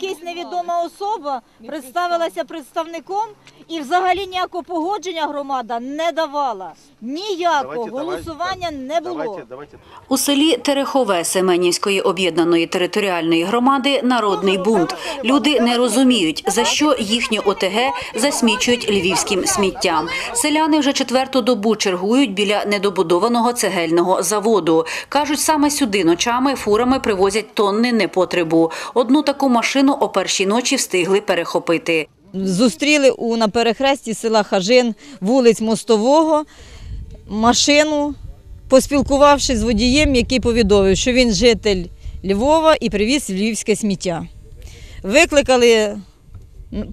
якась невідома особа представилася представником і взагалі ніякого погодження громада не давала. Ніякого голосування не було. У селі Терехове Семенівської об'єднаної територіальної громади народний бунт. Люди не розуміють, за що їхнє ОТГ засмічують львівським сміттям. Селяни вже четверту добу чергують біля недобудованого цегельного заводу. Кажуть, саме сюди ночами фурами привозять тонни непотребу. Одну таку машину о першій ночі встигли перехопити. Зустріли у, на перехресті села Хажин, вулиць Мостового, машину, поспілкувавшись з водієм, який повідомив, що він житель Львова і привіз львівське сміття. Викликали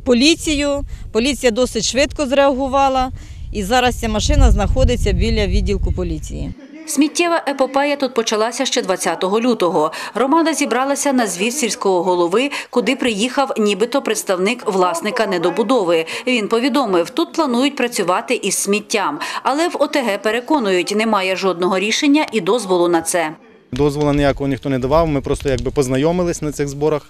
поліцію, поліція досить швидко зреагувала, і зараз ця машина знаходиться біля відділку поліції. Сміттєва епопея тут почалася ще 20 лютого. Громада зібралася на звіт сільського голови, куди приїхав нібито представник власника недобудови. Він повідомив, тут планують працювати із сміттям, але в ОТГ переконують, немає жодного рішення і дозволу на це. Дозволу ніякого ніхто не давав. Ми просто якби познайомились на цих зборах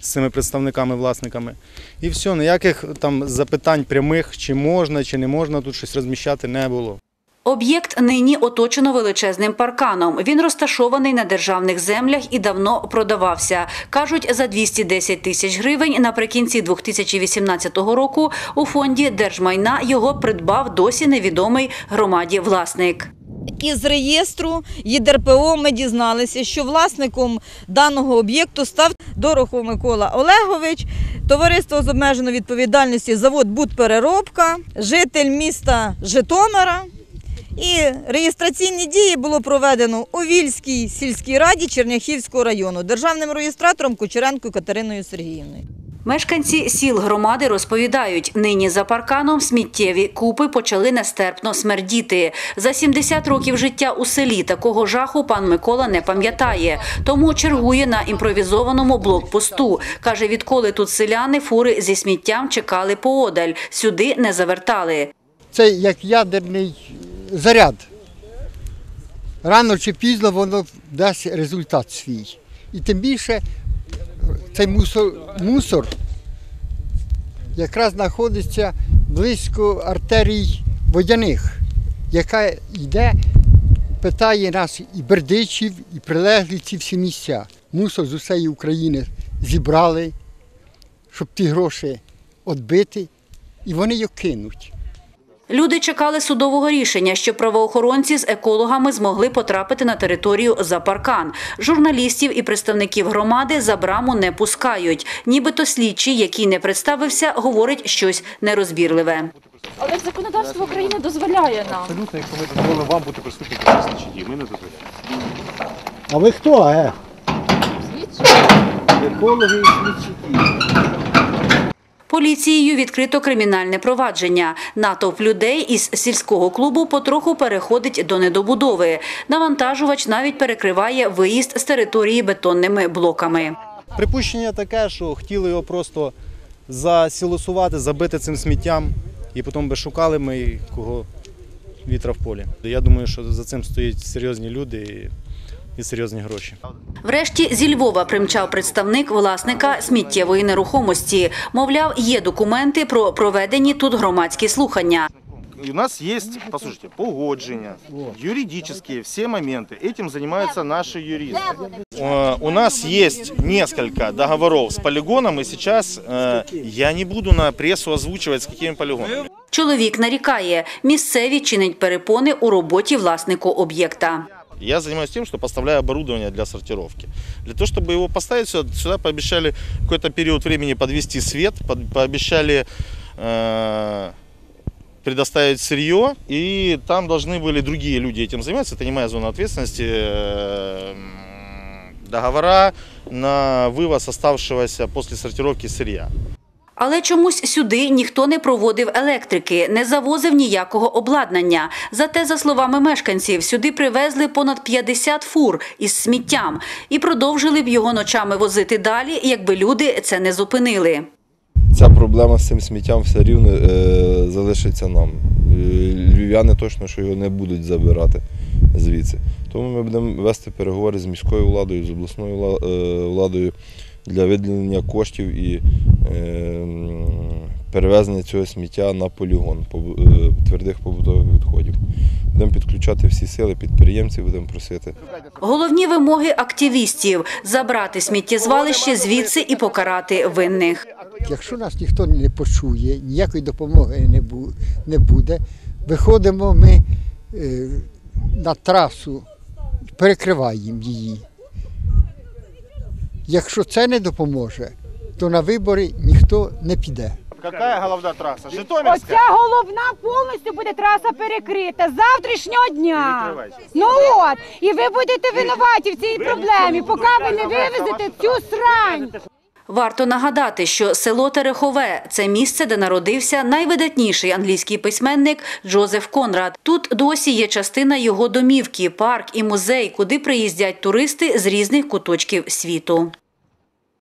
з цими представниками, власниками. І все, ніяких там запитань прямих, чи можна, чи не можна тут щось розміщати, не було. Об'єкт нині оточено величезним парканом. Він розташований на державних землях і давно продавався. Кажуть, за 210 тисяч гривень наприкінці 2018 року у фонді держмайна його придбав досі невідомий громаді власник. Із реєстру ЄДРПО ми дізналися, що власником даного об'єкту став Дорохов Микола Олегович, товариство з обмеженою відповідальністю завод Будпереробка, житель міста Житомира. І реєстраційні дії було проведено у Вільській сільській раді Черняхівського району державним реєстратором Кучеренко Катериною Сергіївною. Мешканці сіл громади розповідають, нині за парканом сміттєві купи почали нестерпно смердіти. За 70 років життя у селі такого жаху пан Микола не пам'ятає, тому чергує на імпровізованому блокпосту. Каже, відколи тут селяни фури зі сміттям чекали поодаль, сюди не завертали. Це як ядерний заряд. Рано чи пізно воно дасть результат свій. І тим більше цей мусор, мусор якраз знаходиться близько артерій водяних, яка йде, питає нас і бердичів, і прилеглі ці всі місця. Мусор з усієї України зібрали, щоб ті гроші відбити, і вони їх кинуть. Люди чекали судового рішення, щоб правоохоронці з екологами змогли потрапити на територію за паркан. Журналістів і представників громади за браму не пускають. Нібито слідчий, який не представився, говорить щось нерозбірливе. Але ж законодавство України дозволяє нам. Абсолютно, якщо ми дозволимо вам бути присутнім під час слідчі дії, ми не дозволяємо. А ви хто, е? Слідчі. Екологи і слідчики. Поліцією відкрито кримінальне провадження. Натовп людей із сільського клубу потроху переходить до недобудови. Навантажувач навіть перекриває виїзд з території бетонними блоками. Припущення таке, що хотіли його просто засілосувати, забити цим сміттям, і потім би шукали ми кого вітра в полі. Я думаю, що за цим стоять серйозні люди і серйозні гроші. Врешті зі Львова примчав представник власника сміттєвої нерухомості. Мовляв, є документи про проведені тут громадські слухання. И у нас есть, послушайте, погодження, юридические, все моменты. Этим занимаются наши юристы. Э, У нас есть несколько договоров с полигоном, и сейчас э, я не буду на прессу озвучивать, с какими полигонами. Чоловік нарікає, місцеві чинить перепони у роботі власнику об'єкта. Я занимаюсь тем, что поставляю оборудование для сортировки. Для того, чтобы его поставить сюда, сюда пообещали какой-то период времени подвести свет, под- пообещали э, предоставить сырье, и там должны были другие люди этим заниматься. Это не моя зона ответственности. Э, договора на вывоз оставшегося после сортировки сырья. Але чомусь сюди ніхто не проводив електрики, не завозив ніякого обладнання. Зате, за словами мешканців, сюди привезли понад 50 фур із сміттям і продовжили б його ночами возити далі, якби люди це не зупинили. ця проблема з цим сміттям все рівно е, залишиться нам. Е, Львів'яни точно що його не будуть забирати звідси. Тому ми будемо вести переговори з міською владою, з обласною е, владою для виділення коштів і е, перевезення цього сміття на полігон е, твердих побутових відходів. Будемо підключати всі сили підприємців, будемо просити. Головні вимоги активістів – забрати сміттєзвалище звідси і покарати винних. Якщо нас ніхто не почує, ніякої допомоги не, буде, виходимо ми е, на трасу, перекриваємо її. Якщо це не допоможе, то на вибори ніхто не піде. Какая головна трасса? Оця головна повністю буде траса перекрита з завтрашнього дня. Ну от, і ви будете винуваті в цій проблемі, поки ви не вивезете цю срань. Варто нагадати, що село Терехове – це місце, де народився найвидатніший англійський письменник Джозеф Конрад. Тут досі є частина його домівки, парк і музей, куди приїздять туристи з різних куточків світу.